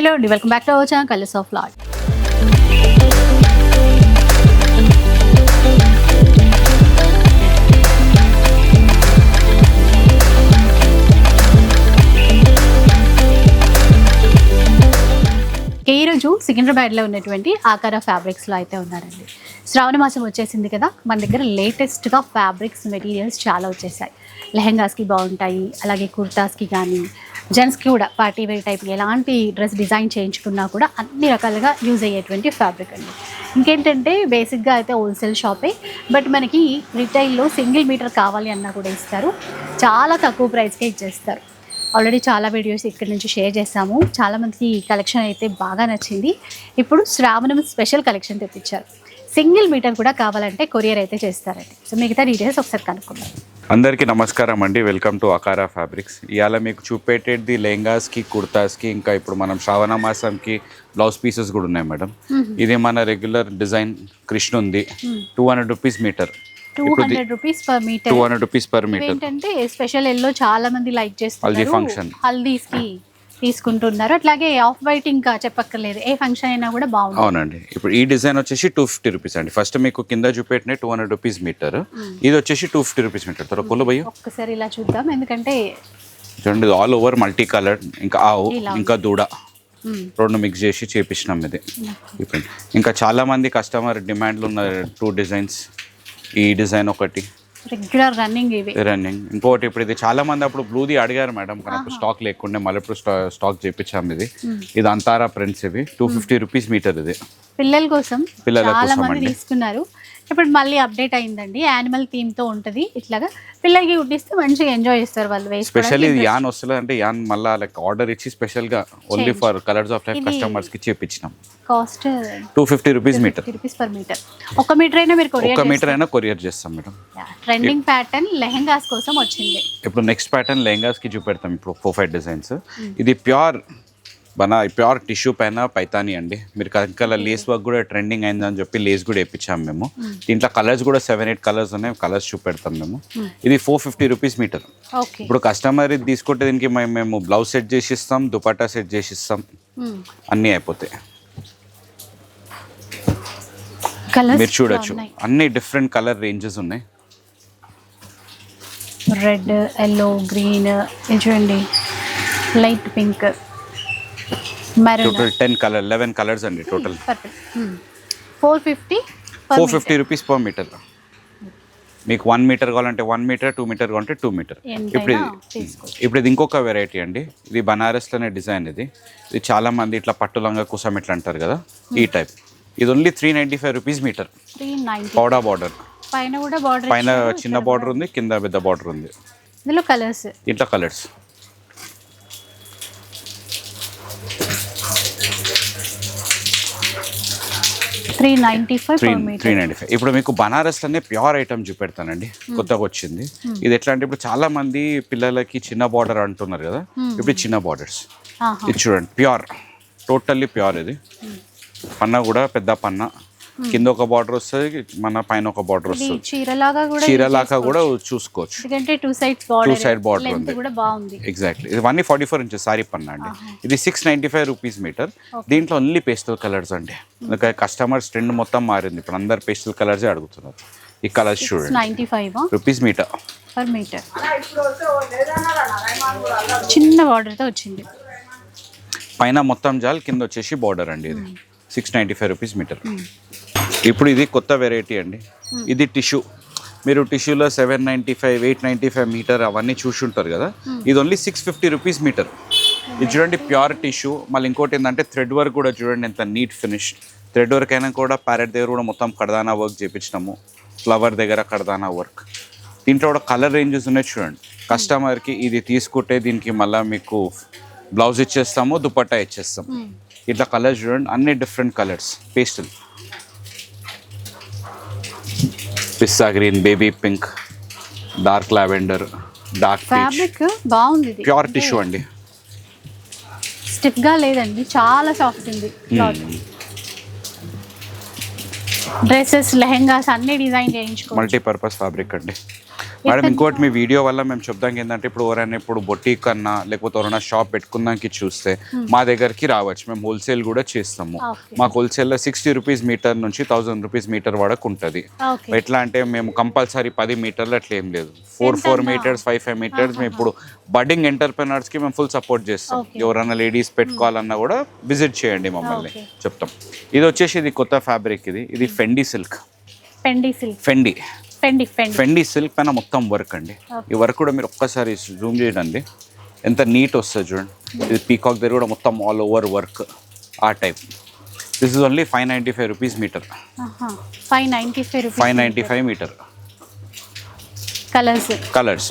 Hello అండి welcome back to our channel colours of lord ఈరోజు రోజు సికింద్రాబాద్లో ఉన్నటువంటి ఆకార ఫ్యాబ్రిక్స్లో అయితే ఉన్నారండి. శ్రావణ మాసం వచ్చేసింది కదా మన దగ్గర లేటెస్ట్గా ఫ్యాబ్రిక్స్ మెటీరియల్స్ చాలా వచ్చేసాయి. లెహెంగాస్కి బాగుంటాయి అలాగే కుర్తాస్కి కానీ జెంట్స్కి కూడా పార్టీ వేర్ టైప్ ఎలాంటి డ్రెస్ డిజైన్ చేయించుకున్నా కూడా అన్ని రకాలుగా యూజ్ అయ్యేటువంటి ఫ్యాబ్రిక్ అండి. ఇంకేంటంటే బేసిక్గా అయితే హోల్సేల్ షాపే బట్ మనకి రిటైల్లో సింగిల్ మీటర్ కావాలి అన్నా కూడా ఇస్తారు. చాలా తక్కువ ప్రైస్కే ఇచ్చేస్తారు. ఆల్రెడీ చాలా వీడియోస్ ఇక్కడ నుంచి షేర్ చేశాము. చాలా మందికి ఈ కలెక్షన్ అయితే బాగా నచ్చింది. ఇప్పుడు శ్రావణం స్పెషల్ కలెక్షన్ తెప్పించారు. సింగిల్ మీటర్ కూడా కావాలంటే కొరియర్ అయితే చేస్తారండి. సో మిగతా డీటెయిల్స్ ఒకసారి కనుక్కుందాం. అందరికీ నమస్కారం అండి. వెల్కమ్ టు అకారా ఫ్యాబ్రిక్స్ ఇవాళ మీకు చూపెట్టేది లెహంగాస్కి కుర్తాస్కి ఇంకా ఇప్పుడు మనం శ్రావణ మాసంకి బ్లౌజ్ పీసెస్ కూడా ఉన్నాయి మేడం. ఇది మన రెగ్యులర్ డిజైన్ కృష్ణ ఉంది. Two hundred rupees metre. Two hundred rupees per metre. Two hundred rupees per metre. ఏంటంటే స్పెషల్ ఎల్లో చాలా మంది లైక్ హల్దీ చేస్తున్నారు function. తీసుకుంటున్నారు. అట్లాగే ఆఫ్ వైట్ ఇంకా చెప్పక్కర్లేదు. ఏ ఫంక్షన్ అయినా కూడా బాగుంటుంది. అవునండి. ఇప్పుడు ఈ డిజైన్ వచ్చేసి టూ ఫిఫ్టీ రూపీస్ అండి. ఫస్ట్ మీకు కింద చూపెట్టిన టూ హండ్రెడ్ రూపీస్ మీటర్ ఇది వచ్చేసి టూ ఫిఫ్టీ రూపీస్ మీటర్ తర్వాత భయ్య. ఒక్కసారి ఇలా చూద్దాం. ఎందుకంటే చూడండి ఆల్ ఓవర్ మల్టీ కలర్ ఇంకా ఆవు ఇంకా దూడ. రెండు మిక్స్ చేసి చేపించినాం ఇది. ఇప్పుడు ఇంకా చాలా మంది కస్టమర్ డిమాండ్లు ఉన్న టూ డిజైన్స్ ఈ డిజైన్ ఒకటి. రెగ్యులర్ రన్నింగ్ ఇవి. రన్నింగ్ ఇంకోటి ఇప్పుడు ఇది చాలా మంది అప్పుడు బ్లూది అడిగారు మేడం. కానీ అప్పుడు స్టాక్ లేకుండే మళ్ళీ ఇప్పుడు స్టా- స్టాక్ చేపించాం ఇది. ఇది అంతారా ప్రింట్స్ ఇవి. టూ ఫిఫ్టీ రూపీస్ మీటర్ ఇది. పిల్లల కోసం పిల్లల కోసం. తీసుకున్నారు. ఇప్పుడు మళ్ళీ అప్డేట్ అయిందండి. యానిమల్ థీమ్తో ఉంటది. ఇట్లాగా పిల్లలకి ఉడ్డిస్తే మంచిగా ఎంజాయ్ చేస్తారు వాళ్ళు స్పెషల్ ఇది యాన్ వస్తుంది అంటే యాన్ మళ్ళీ లైక్ ఆర్డర్ ఇచ్చి స్పెషల్గా only for colours of life కస్టమర్స్కి చేపించినాం. Cost two fifty rupees metre rupees per metre ఒక మీటర్ అయినా మీరు ఒక మీటర్ అయినా కొరియర్ చేస్తాం మేడం. ట్రెండింగ్ ప్యాటర్న్ లెహెంగాస్ కోసం వచ్చింది. ఇప్పుడు నెక్స్ట్ ప్యాటర్న్ లెహంగాస్కి చూపెడతాం ఇప్పుడు ఫోర్ ఫైవ్ డిజైన్స్ ఇది ప్యూర్ బనా ప్యూర్ టిష్యూ పైన పైతాని అండి. మీరు ఇంకా లేస్ వర్క్ కూడా ట్రెండింగ్ అయిందని చెప్పి లేస్ కూడా వేయించాం మేము. దీంట్లో కలర్స్ కూడా సెవెన్ ఎయిట్ కలర్స్ ఉన్నాయి. కలర్స్ చూపెడతాం మేము. ఇది ఫోర్ ఫిఫ్టీ రూపీస్ మీటర్. ఇప్పుడు కస్టమర్ ఇది తీసుకుంటే దీనికి మేము బ్లౌజ్ సెట్ చేసి ఇస్తాం దుపట్టా సెట్ చేసి ఇస్తాం అన్నీ అయిపోతాయి. మీరు చూడొచ్చు. అన్ని డిఫరెంట్ కలర్ రేంజెస్ ఉన్నాయి. రెడ్ ఎల్లో గ్రీన్ చూడండి. Light pink. Total ten colour eleven colours అండి total four fifty four fifty rupees per metre మీకు వన్ మీటర్ కావాలంటే వన్ మీటర్ టూ మీటర్ కావాలంటే టూ మీటర్ ఇప్పుడు తీసుకోవచ్చు. ఇప్పుడు ఇది ఇంకొక వెరైటీ అండి. ఇది బనారస్లోనే డిజైన్ ఇది. ఇది చాలా మంది ఇట్లా పట్టు లంగా కుసం ఇట్లా అంటారు కదా ఈ టైప్ ఇది only three ninety five rupees metre పౌడా border పైన కూడా బార్డర్ పైన చిన్న బార్డర్ ఉంది కింద పెద్ద బార్డర్ ఉంది. ఇందులో కలర్స్ ఇట్లా colours three five three ninety ఇప్పుడు మీకు బనారస్లోనే ప్యూర్ ఐటమ్ చూపెడతానండి. కొత్తగా వచ్చింది. ఇది ఎట్లా అంటే ఇప్పుడు చాలా మంది పిల్లలకి చిన్న బార్డర్ అంటున్నారు కదా. ఇప్పుడు చిన్న బార్డర్స్ ఇది చూడండి ప్యూర్. టోటల్లీ ప్యూర్ ఇది. పన్న కూడా పెద్ద పన్న. కింద ఒక బార్డర్ వస్తుంది మన పైన ఒక బార్డర్ వస్తుంది. చీరలాగా కూడా చీరలాగా కూడా చూసుకోవచ్చు. ఎందుకంటే two sides border border length ఉంది. కూడా బాగుంది. ఎగ్జాక్ట్లీ ఇది one forty four inches sorry పన్న అండి. ఇది six ninety five rupees metre దీంట్లో ఓన్లీ పేస్టల్ కలర్స్ అండి. కస్టమర్స్ ట్రెండ్ మొత్తం మారింది. ఇప్పుడు అందరు పేస్టల్ కలర్సే అడుగుతున్నారు. ఈ కలర్స్ చూడండి. Ninety rupees metre per metre చిన్న బార్డర్తో వచ్చింది. పైన మొత్తం జాల్ కింద వచ్చేసి బార్డర్ అండి ఇది. Six ninety five rupees metre ఇప్పుడు ఇది కొత్త వెరైటీ అండి. ఇది టిష్యూ. మీరు టిష్యూలో seven ninety five eight ninety five metre అవన్నీ చూసి ఉంటారు కదా. ఇది only six fifty rupees metre ఇది చూడండి ప్యూర్ టిష్యూ మళ్ళీ ఇంకోటి ఏంటంటే థ్రెడ్ వర్క్ కూడా చూడండి ఎంత నీట్ ఫినిష్ థ్రెడ్ వర్క్ అయినా కూడా ప్యారెట్ దగ్గర కూడా మొత్తం కడదానా వర్క్ చేపించినాము. ఫ్లవర్ దగ్గర కడదానా వర్క్ దీంట్లో కూడా కలర్ రేంజెస్ ఉన్నాయి చూడండి. కస్టమర్కి ఇది తీసుకుంటే దీనికి మళ్ళీ మీకు బ్లౌజ్ ఇచ్చేస్తాము దుపట్టా ఇచ్చేస్తాం ఇట్లా కలర్స్ చూడండి అన్ని different colours pastel pista green baby pink dark lavender dark fabric బాగుంది ప్యూర్ టిష్యూ అండి. స్టిఫ్గా లేదండి చాలా సాఫ్ట్ ఉంది డ్రెస్సెస్ లెహెంగాస్ అన్ని డిజైన్ చేయించుకో మల్టీపర్పస్ ఫ్యాబ్రిక్ అండి. మేడం ఇంకోటి మీ వీడియో వల్ల మేము చెప్దాం ఏంటంటే ఇప్పుడు ఎవరైనా ఇప్పుడు బొటీక్ అన్నా లేకపోతే ఎవరైనా షాప్ పెట్టుకుందానికి చూస్తే మా దగ్గరికి రావచ్చు. మేము హోల్సేల్ కూడా చేస్తాము. మాకు హోల్సేల్లో సిక్స్టీ రూపీస్ మీటర్ నుంచి థౌసండ్ రూపీస్ మీటర్ వరకు ఉంటుంది. ఎట్లా అంటే మేము కంపల్సరీ పది మీటర్లు అట్లా ఏం లేదు. Four four? Metres five five metres మేము ఇప్పుడు బడ్డింగ్ ఎంటర్ప్రినర్స్కి మేము ఫుల్ సపోర్ట్ చేస్తాం. ఎవరైనా లేడీస్ పెట్టుకోవాలన్నా కూడా విజిట్ చేయండి మమ్మల్ని. చెప్తాం. ఇది వచ్చేసి ఇది కొత్త ఫ్యాబ్రిక్ ఇది. ఇది ఫెండీ సిల్క్ పెండి సిల్క్ ఫెండీ పెండి ఫెండీ సిల్క్ పైన మొత్తం వర్క్ అండి. ఈ వర్క్ కూడా మీరు ఒక్కసారి జూమ్ చేయండి. ఎంత నీట్ వస్తుంది చూడండి. ఇది పీకాక్ దగ్గర కూడా మొత్తం ఆల్ ఓవర్ వర్క్ ఆ type this is only five ninety five rupees metre five ninety five five ninety five metre colours colours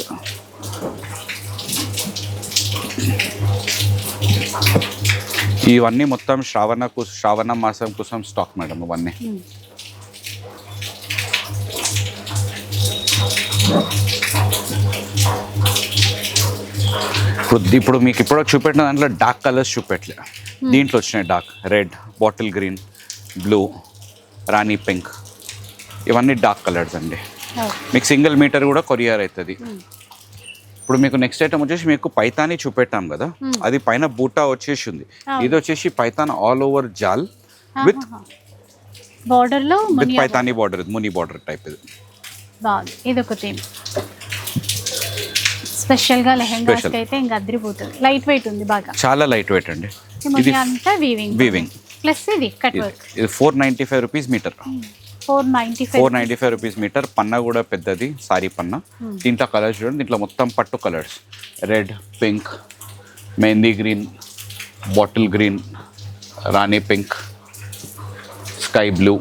ఇవన్నీ మొత్తం శ్రావణ శ్రావణ మాసం కోసం స్టాక్ మేడం ఇవన్నీ. ఇప్పుడు ఇప్పుడు మీకు ఇప్పుడు చూపెట్టిన దాంట్లో డార్క్ కలర్స్ చూపెట్టలే. దీంట్లో వచ్చినాయి dark red bottle green blue rani pink ఇవన్నీ డార్క్ కలర్స్ అండి. మీకు సింగిల్ మీటర్ కూడా కొరియర్ అవుతుంది ఇప్పుడు మీకు నెక్స్ట్ ఐటమ్ వచ్చేసి మీకు పైతాని చూపెట్టాం కదా. అది పైన బూటా వచ్చేసి ఉంది ఇది వచ్చేసి పైతాన్ ఆల్ ఓవర్ జాల్ విత్ బార్డర్లో విత్ పైతాని బార్డర్ ముని బార్డర్ టైప్ ఇది. ఇది ఒక థీమ్ స్పెషల్గా లెహెంగాస్ Special. అయితే ఇంకా అదిరిపోతుంది. లైట్ వెయిట్ ఉంది బాగా. చాలా లైట్ వెయిట్ అండి. ఇది అంతా వీవింగ్ వీవింగ్ ప్లస్ ఇది కట్ వర్క్ ఇది four ninety five rupees metre four ninety five four ninety five rupees metre పన్న కూడా పెద్దది సారీ పన్న. దీంట్లో కలర్స్ చూడండి. దీంట్లో మొత్తం పట్టు colours red pink mehndi green bottle green రాణి pink sky blue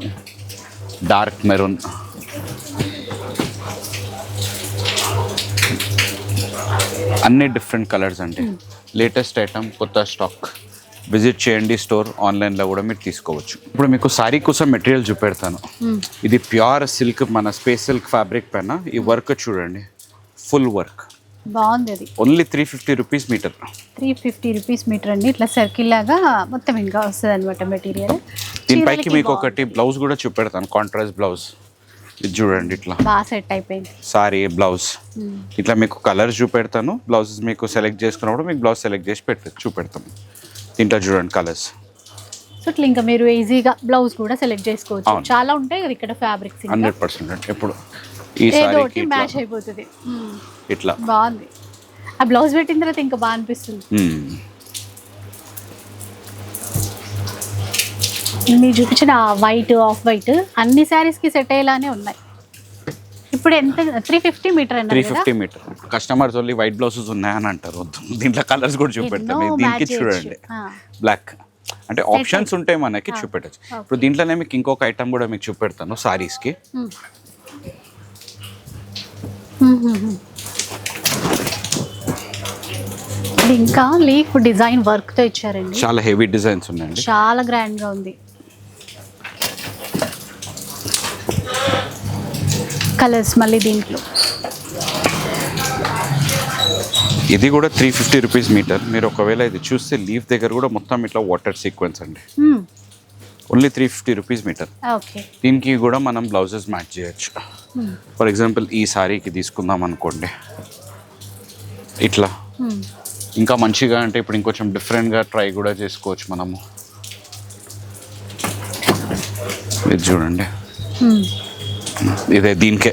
dark maroon అన్ని డిఫరెంట్ కలర్స్ అండి లేటెస్ట్ ఐటమ్ కొత్త స్టాక్ విజిట్ చేయండి స్టోర్ ఆన్లైన్లో కూడా మీరు తీసుకోవచ్చు. ఇప్పుడు మీకు సారీ కోసం మెటీరియల్ చూపెడతాను. ఇది ప్యూర్ సిల్క్ మన స్పేస్ సిల్క్ ఫ్యాబ్రిక్ పైన. ఈ వర్క్ చూడండి. ఫుల్ వర్క్ బాగుంది only three fifty rupees metre three fifty rupees metre అండి. ఇట్లా సర్కిల్ లాగా మొత్తం ఇంకా వస్తుంది అనమాట మెటీరియల్ దీనిపైకి మీకు ఒకటి బ్లౌజ్ కూడా చూపెడతాను. కాంట్రాస్ట్ బ్లౌజ్ ఇది చూడండి ఇట్లా. బాగా సెట్ అయిపోయింది. సారీ బ్లౌజ్. ఇట్లా మీకు కలర్స్ చూపెడతాను. బ్లౌజెస్ మీకు సెలెక్ట్ చేసుకున్నప్పుడు మీకు బ్లౌజ్ సెలెక్ట్ చేసి పెట్ట చూపెడతాం. దీంట్లో చూడండి కలర్స్. సో ఇట్లా ఇంకా మీరు ఈజీగా బ్లౌజ్ కూడా సెలెక్ట్ చేసుకోవచ్చు. చాలా ఉంటాయి కదా ఇక్కడ ఫ్యాబ్రిక్స్ హండ్రెడ్ పర్సెంట్ ఎప్పుడు ఈ మ్యాచ్ అయిపోతుంది. ఇట్లా. బాగుంది. ఆ బ్లౌజ్ పెట్టిన తర్వాత ఇంకా బాగా అనిపిస్తుంది. మీరు చూపించిన వైట్ ఆఫ్ వైట్ అన్ని శారీస్కి సెట్ అయ్యేలానే ఉన్నాయి. ఇప్పుడు ఎంత? Three fifty metre three fifty metre customers only white blouses ఉన్నాయని అంటారు దీంట్లో కలర్స్ కూడా చూపెడతాను దీనికి చూడండి. బ్లాక్ అంటే ఆప్షన్స్ ఉంటాయి మనకి చూపెట్టచ్చు. ఇప్పుడు దీంట్లోనే మీకు ఇంకొక ఐటమ్ కూడా మీకు చూపెడతాను సారీస్కి మ్మ్, మ్మ్. ఇది ఇంకా లీఫ్ డిజైన్ వర్క్తో ఇచ్చారండి. చాలా హెవీ డిజైన్స్ ఉన్నాయండి. చాలా గ్రాండ్గా ఉంది. కలర్స్ మళ్ళీ దీంట్లో. ఇది కూడా త్రీ ఫిఫ్టీ రూపీస్ మీటర్ మీరు ఒకవేళ ఇది చూస్తే లీఫ్ దగ్గర కూడా మొత్తం ఇట్లా వాటర్ సీక్వెన్స్ అండి. Only three fifty rupees metre దీనికి కూడా మనం బ్లౌజెస్ మ్యాచ్ చేయొచ్చు. ఫర్ ఎగ్జాంపుల్ ఈ సారీకి తీసుకుందాం అనుకోండి. ఇట్లా. మ్మ్. ఇంకా మంచిగా అంటే ఇప్పుడు ఇంకొంచెం డిఫరెంట్గా ట్రై కూడా చేసుకోవచ్చు మనము. ఇది చూడండి. మ్మ్. ఇదే దీనికే.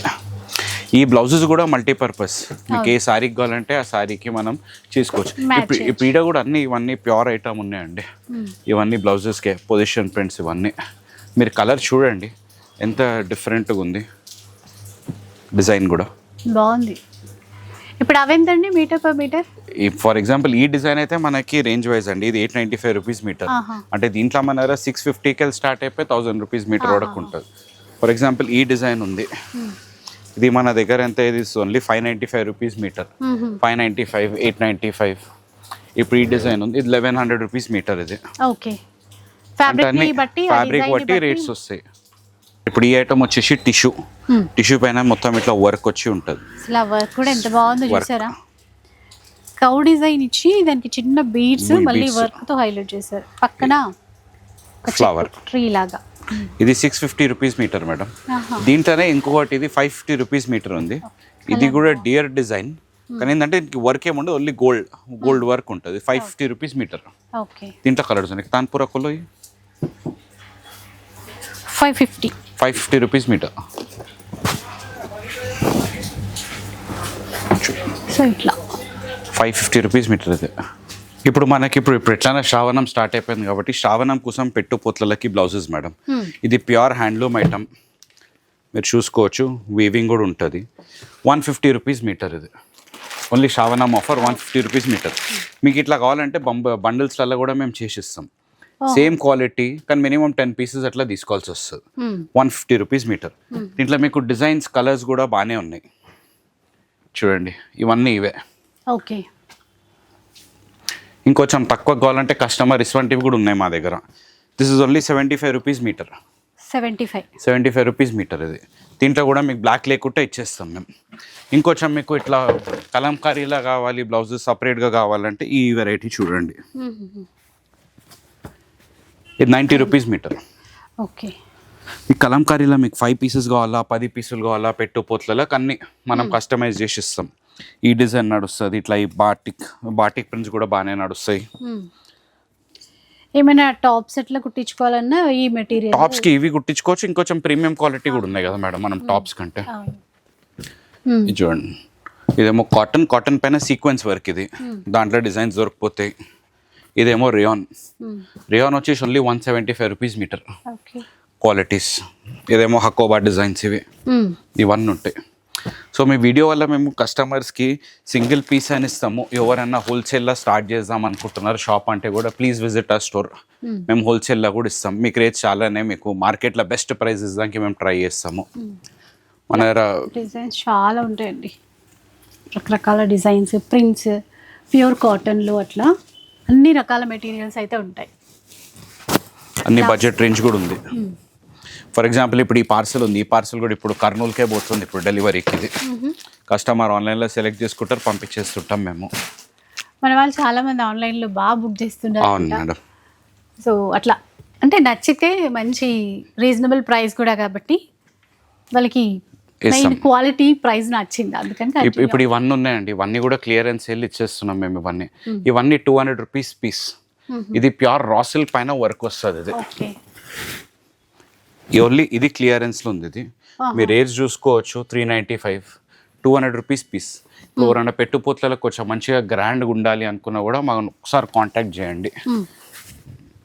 ఈ బ్లౌజెస్ కూడా మల్టీపర్పస్. మీకు ఏ శారీకి కావాలంటే ఆ శారీకి మనం చేసుకోవచ్చు. ఇప్పుడు ఈడ కూడా అన్ని ఇవన్నీ ప్యూర్ ఐటమ్ ఉన్నాయండి. ఇవన్నీ బ్లౌజెస్కే పొజిషన్ ప్రింట్స్ ఇవన్నీ. మీరు కలర్ చూడండి. ఎంత డిఫరెంట్గా ఉంది. డిజైన్ కూడా. బాగుంది. ఇప్పుడు అవెంతండి మీటర్ పర్ మీటర్? ఈ ఫర్ ఎగ్జాంపుల్ ఈ డిజైన్ అయితే మనకి రేంజ్ వైజ్ అండి. ఇది eight ninety five rupees metre. అంటే దీంట్లో మన సిక్స్ ఫిఫ్టీకి స్టార్ట్ అయిపోయి థౌసండ్ రూపీస్ మీటర్ వరకు ఉంటుంది. ఫర్ ఎగ్జాంపుల్ ఈ డిజైన్ ఉంది. ఇది మన దగ్గర ఎంత ఇది? Only five ninety five rupees metre five ninety five eight ninety five ఇప్పుడు ఈ డిజైన్ ఉంది. ఇది లెవెన్ హండ్రెడ్ రూపీస్ మీటర్ ఇది. ఓకే ఫ్యాబ్రిక్ బట్టి రేట్స్ వస్తాయి. ఇప్పుడు ఈ ఐటమ్ వచ్చేసి టిష్యూ Hmm. టిష్యూ పైన మొత్తం ఇట్లా వర్క్ వచ్చి ఉంటుంది. అసలు వర్క్ కూడా ఎంత బాగుందో. చూసారా? కౌ డిజైన్ ఇచ్చి దానికి చిన్న బీడ్స్ మళ్ళీ. వర్క్తో హైలైట్ చేశారు. పక్కన Flower. ట్రీ లాగా. ఇది six fifty rupees metre madam. దీంట్లోనే ఇంకొకటి ఇది ఫైవ్ ఫిఫ్టీ రూపీస్ మీటర్ ఉంది ఇది కూడా డియర్ డిజైన్ కానీ ఏంటంటే వర్క్ ఏముండదు ఓన్లీ గోల్డ్ గోల్డ్ వర్క్ ఉంటుంది. ఫైవ్ ఫిఫ్టీ రూపీస్ మీటర్ దీంట్లో కలర్స్ ఉన్నాయి. తాన్పూర్ కొల్లో five fifty five fifty rupees metre so ఇట్లా. ఫైవ్ ఫిఫ్టీ రూపీస్ మీటర్ ఇది. ఇప్పుడు మనకి ఇప్పుడు ఇప్పుడు ఎట్లైనా శ్రావణం స్టార్ట్ అయిపోయింది కాబట్టి శ్రావణం కోసం పెట్టు పొత్లలకి బ్లౌజెస్ మేడం ఇది ప్యూర్ హ్యాండ్లూమ్ ఐటమ్ మీరు చూసుకోవచ్చు వీవింగ్ కూడా ఉంటుంది. వన్ ఫిఫ్టీ రూపీస్ మీటర్ ఇది. Only Shravanam offer one fifty rupees metre మీకు ఇట్లా కావాలంటే బంబ బండిల్స్లలో కూడా మేము చేసిస్తాం. సేమ్ క్వాలిటీ కానీ మినిమం టెన్ పీసెస్ అట్లా తీసుకోవాల్సి వస్తుంది. వన్ ఫిఫ్టీ రూపీస్ మీటర్ దీంట్లో మీకు డిజైన్స్ కలర్స్ కూడా బాగానే ఉన్నాయి. చూడండి ఇవన్నీ ఇవే. ఓకే ఇంకొంచెం తక్కువ కావాలంటే కస్టమర్ ఇటువంటివి కూడా ఉన్నాయి మా దగ్గర. This is only seventy five rupees metre seventy five. Seventy five rupees metre ఇది. దీంట్లో కూడా మీకు బ్లాక్ లేకుంటే ఇచ్చేస్తాం మేము. ఇంకొంచెం మీకు ఇట్లా కలంకారీలా కావాలి బ్లౌజెస్ సపరేట్గా కావాలంటే ఈ వెరైటీ చూడండి. ఇది నైంటీ రూపీస్ మీటర్ ఓకే. ఈ కలంకారీలో మీకు ఫైవ్ పీసెస్ కావాలా పది పీసులు కావాలా పెట్టు పోట్లలో అన్ని మనం కస్టమైజ్ చేసి ఇస్తాం. ఈ డిజైన్ నడుస్తుంది. ఇట్లా ఈ బాటిక్ బాటిక్ ప్రింట్స్ కూడా బాగానే నడుస్తాయి. ఏమైనా టాప్స్ ఎట్లా కుట్టించుకోవాలన్నా ఈ మెటీరియల్ టాప్స్కి ఇవి కుట్టించుకోవచ్చు. ఇంకొంచెం ప్రీమియం క్వాలిటీ కూడా ఉన్నాయి కదా మేడం మనం టాప్స్ కంటే. చూడండి. ఇదేమో కాటన్ కాటన్ పైన సీక్వెన్స్ వర్క్ ఇది. దాంట్లో డిజైన్స్ దొరికిపోతాయి. ఇదేమో రియాన్. రియాన్ వచ్చేసి only one seventy five rupees metre qualities ఇదేమో హకోబా డిజైన్స్ ఇవి. ఇవన్నీ ఉంటాయి. సో మీ వీడియో వల్ల మేము కస్టమర్స్కి సింగిల్ పీస్ అని ఇస్తాము. ఎవరైనా హోల్సేల్లో స్టార్ట్ చేద్దాం అనుకుంటున్నారు షాప్ అంటే కూడా ప్లీజ్ విజిట్ ఆ స్టోర్. మేము. హోల్సేల్లో కూడా ఇస్తాం. మీకు రేట్ చాలానే మీకు మార్కెట్లో బెస్ట్ ప్రైస్ ఇవ్వడానికి మేము ట్రై చేస్తాము. మన డిజైన్స్ చాలా ఉంటాయండి. రకరకాల డిజైన్స్ ప్రింట్స్ ప్యూర్ కాటన్లో అట్లా అన్ని రకాల మెటీరియల్స్ అయితే ఉంటాయి. అన్ని బడ్జెట్ రేంజ్ కూడా ఉంది. ఫర్ ఎగ్జాంపుల్ ఇప్పుడు ఈ పార్సల్ ఉంది. ఈ పార్సల్ కూడా ఇప్పుడు కర్నూలుకే పోతుంది. ఇప్పుడు డెలివరీకి ఇది. కస్టమర్ ఆన్లైన్లో సెలెక్ట్ చేసుకుంటారు పంపించేస్తుంటాం మేము. మన వాళ్ళు చాలా మంది ఆన్లైన్లో బాగా బుక్ అవును చేస్తున్నారు మేడం. సో అట్లా. అంటే నచ్చితే మంచి రీజనబుల్ ప్రైస్ కూడా కాబట్టి వాళ్ళకి. క్వాలిటీ ప్రైస్ నచ్చింది. అందుకని. ఇప్పుడు ఇవన్నీ ఉన్నాయండి. ఇవన్నీ కూడా క్లియరెన్స్ సేల్ ఇచ్చేస్తున్నాం మేము ఇవన్నీ. ఇవన్నీ టూ హండ్రెడ్ రూపీస్ పీస్ ఇది ప్యూర్ రాసిల్ పైన వర్క్ వస్తుంది ఇది. ఓన్లీ ఇది క్లియరెన్స్లో ఉంది ఇది. మీరు రేట్స్ చూసుకోవచ్చు three ninety five two hundred rupees piece ఎవరైనా పెట్టుపోట్లలో కొంచెం మంచిగా గ్రాండ్గా ఉండాలి అనుకున్నా కూడా మనం ఒకసారి కాంటాక్ట్ చేయండి.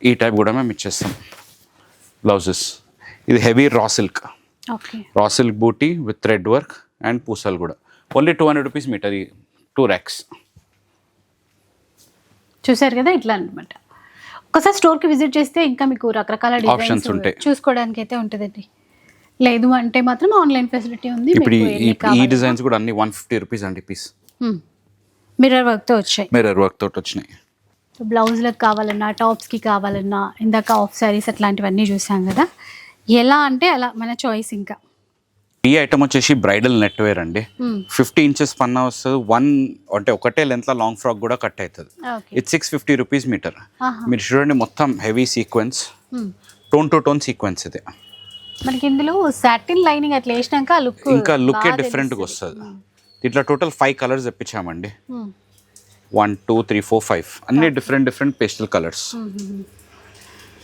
ఈ టైప్ కూడా మేము ఇచ్చేస్తాం. బ్లౌజెస్ ఇది heavy raw silk okay. Raw silk booty with thread work and పూసలు కూడా. Only two hundred rupees metre two racks చూసారు కదా ఇట్లా అనమాట ఒకసారి స్టోర్కి విజిట్ చేస్తే ఇంకా మీకు రకరకాల డిజైన్స్ ఉంటాయి. చూసుకోవడానికి అయితే ఉంటుందండి లేదు అంటే మాత్రం ఆన్లైన్ ఫెసిలిటీ ఉంది ఇప్పుడు ఈ-. డిజైన్స్ కూడా అన్ని వన్ ఫిఫ్టీ రూపీస్ అండి పీస్. మిర్రర్ వర్క్తో వచ్చాయి మిర్రర్ వర్క్ తోటి వచ్చినాయి బ్లౌజ్లకు కావాలన్నా టాప్స్కి కావాలన్నా ఇందాక ఆఫ్ శారీస్ అట్లాంటివన్నీ చూసాం కదా ఎలా అంటే అలా మన చాయిస్ ఇంకా ఈ ఐటమ్ వచ్చేసి బ్రైడల్ నెట్ వేర్ అండి. ఫిఫ్టీ ఇంచెస్ పన్నా వస్తుంది వన్ అంటే ఒకటే లెంత్లో లాంగ్ ఫ్రాక్ కూడా కట్ అవుతుంది ఇది సిక్స్ ఫిఫ్టీ రూపీస్ మీటర్. మీరు చూడండి మొత్తం heavy sequence. Tone to tone sequence ఇది. మనకి ఇందులో సాటిన్ లైనింగ్ అట్లా వేసినాక లుక్ ఇంకా లుకే డిఫరెంట్గా వస్తుంది. ఇట్లా total five colours తెప్పించామండి. One two three four five అన్ని different different pastel colours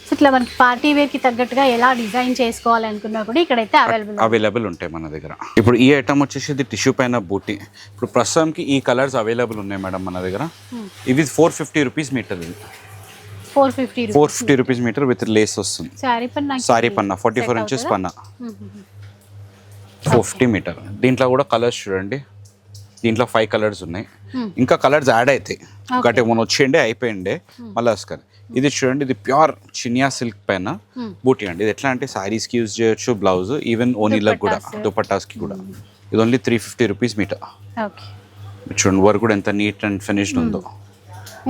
so ఇట్లా మనకి పార్టీ వేర్కి తగ్గట్టుగా ఎలా డిజైన్ చేసుకోవాలనుకున్నా కూడా ఇక్కడైతే అవైలబుల్ అవైలబుల్ ఉంటాయి మన దగ్గర. ఇప్పుడు ఈ ఐటమ్ వచ్చేసి ఇది టిష్యూ పైన బూటీ ఇప్పుడు ప్రస్తుతానికి ఈ కలర్స్ అవైలబుల్ ఉన్నాయి మేడం మన దగ్గర. ఇవి ఫోర్ ఫిఫ్టీ రూపీస్ మీటర్ ఇది. Four fifty four fifty rupees metre with lace వస్తుంది. శారీ పన్న సారీ పన్నా ఫార్టీ ఫోర్ ఇంచెస్ పన్నా ఫిఫ్టీ మీటర్ దీంట్లో కూడా కలర్స్ చూడండి. దీంట్లో ఫైవ్ కలర్స్ ఉన్నాయి. ఇంకా కలర్స్ యాడ్ అవుతాయి ఒకటి మొన్న వచ్చేయండి అయిపోయిండే. మళ్ళీ వస్తారు ఇది చూడండి ఇది ప్యూర్ చినియా సిల్క్ పైన బూటీ అండి. ఇది ఎట్లా అంటే సారీస్కి యూజ్ చేయొచ్చు బ్లౌజ్ ఈవెన్ ఓనీలకు కూడా దుపట్టాస్కి కూడా. ఇది only three fifty rupees metre okay చూడండి వర్క్ కూడా ఎంత నీట్ అండ్ ఫినిష్డ్ ఉందో.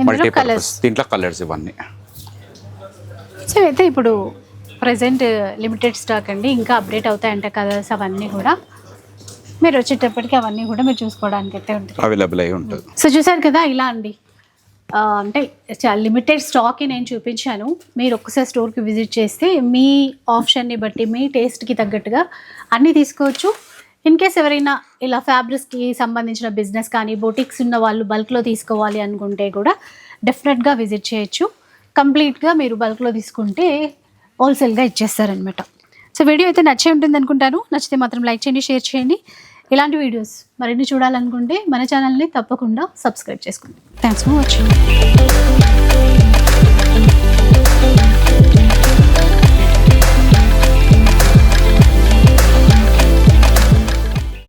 మల్టీపర్పస్ కలర్స్ దీంట్లో కలర్స్ ఇవన్నీ. సో అయితే ఇప్పుడు ప్రజెంట్ లిమిటెడ్ స్టాక్ అండి. ఇంకా అప్డేట్ అవుతాయంట కలర్స్ అవన్నీ కూడా. మీరు వచ్చేటప్పటికి అవన్నీ కూడా మీరు చూసుకోవడానికి అయితే ఉంటుంది. అవైలబుల్ అయి ఉంటుంది. సో చూసారు కదా ఇలా అండి. అంటే చాలా లిమిటెడ్ స్టాక్కి నేను చూపించాను. మీరు ఒక్కసారి స్టోర్కి విజిట్ చేస్తే మీ ఆప్షన్ని బట్టి మీ టేస్ట్కి తగ్గట్టుగా అన్నీ తీసుకోవచ్చు. ఇన్ కేస్ ఎవరైనా ఇలా ఫ్యాబ్రిక్స్కి సంబంధించిన బిజినెస్ కానీ బొటిక్స్ ఉన్న వాళ్ళు బల్క్లో తీసుకోవాలి అనుకుంటే కూడా డెఫినెట్గా విజిట్ చేయొచ్చు. కంప్లీట్గా మీరు బల్క్లో తీసుకుంటే హోల్సేల్గా ఇచ్చేస్తారనమాట సో వీడియో అయితే నచ్చే ఉంటుంది అనుకుంటాను. నచ్చితే మాత్రం లైక్ చేయండి షేర్ చేయండి. ఇలాంటి వీడియోస్ మరిన్ని చూడాలనుకుంటే మన ఛానల్ని తప్పకుండా సబ్స్క్రైబ్ చేసుకోండి. Thanks for watching